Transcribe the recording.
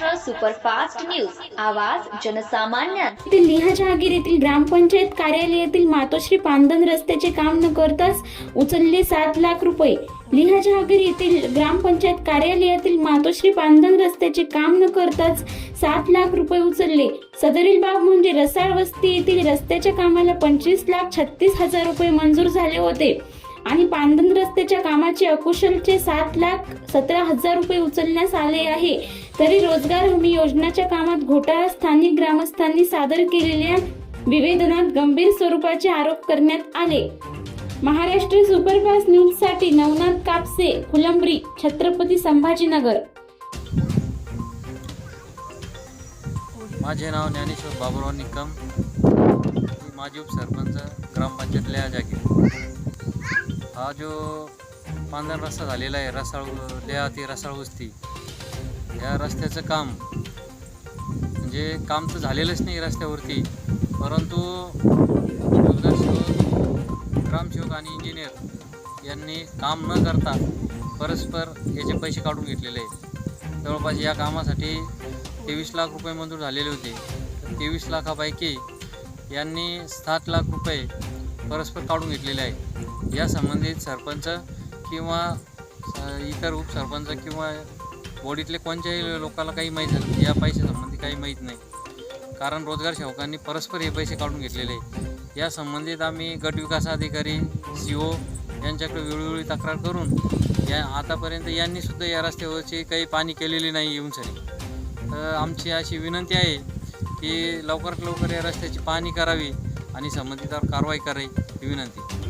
Superfast news. आवाज जनसामान्य. जहागीर येथील ग्रामपंचायत कार्यालयातील मातोश्री पांदन रस्त्याचे काम न करताच उचलले सात लाख रुपये. लिहा जहागीर येथील ग्रामपंचायत कार्यालयातील मातोश्री पांदन रस्त्याचे काम न करताच सात लाख रुपये उचलले. सदरील बाब म्हणजे रसाळ वस्ती येथील रस्त्याच्या कामाला पंचवीस लाख छत्तीस हजार रुपये मंजूर झाले होते. आणि पांदन रस्त्याच्या कामाचे अकुशलचे सात लाख सतरा हजार रुपये उचलण्यास आले आहे. तरी रोजगार हमी योजनेच्या कामात घोटाळा स्थानिक ग्रामस्थांनी सादर केलेल्या विवेदनात गंभीर स्वरूपाचे आरोप करण्यात आले. महाराष्ट्र सुपरफास्ट न्यूजसाठी नवनाथ कापसे फुलंब्री छत्रपती संभाजीनगर. माझे नाव ज्ञानेश्वर बाबुराव निकम. मी माजी उपसरपंच ग्रामपंचायतल्या जागी. हा जो पांढरा रस्ता झालेला आहे रसाळ लया ते रसाळ वस्ती या रस्त्याचं काम. म्हणजे काम तर झालेलंच नाही रस्त्यावरती परंतु ग्रामसेवक आणि इंजिनियर यांनी काम न करता परस्पर याचे पैसे काढून घेतलेले. आहे जवळपास या कामासाठी तेवीस लाख रुपये मंजूर झालेले होते. तेवीस लाखापैकी यांनी सात लाख रुपये परस्पर काढून घेतलेले आहे. या संबंधित सरपंच किंवा इतर उपसरपंच किंवा बॉडीतले कोणत्याही लोकाला काही माहीत नाही या पैशासंबंधी काही माहीत नाही. कारण रोजगार सेवकांनी परस्पर हे पैसे काढून घेतलेले आहे या संबंधित आम्ही गट विकास अधिकारी सी ओ यांच्याकडे वेळोवेळी तक्रार करून या आतापर्यंत यांनीसुद्धा या रस्त्यावरची काही पाणी केलेली नाही येऊन सरी. तर आमची अशी विनंती आहे की लवकरात लवकर या रस्त्याची पाहणी करावी आणि संबंधितावर कारवाई करावी ही विनंती.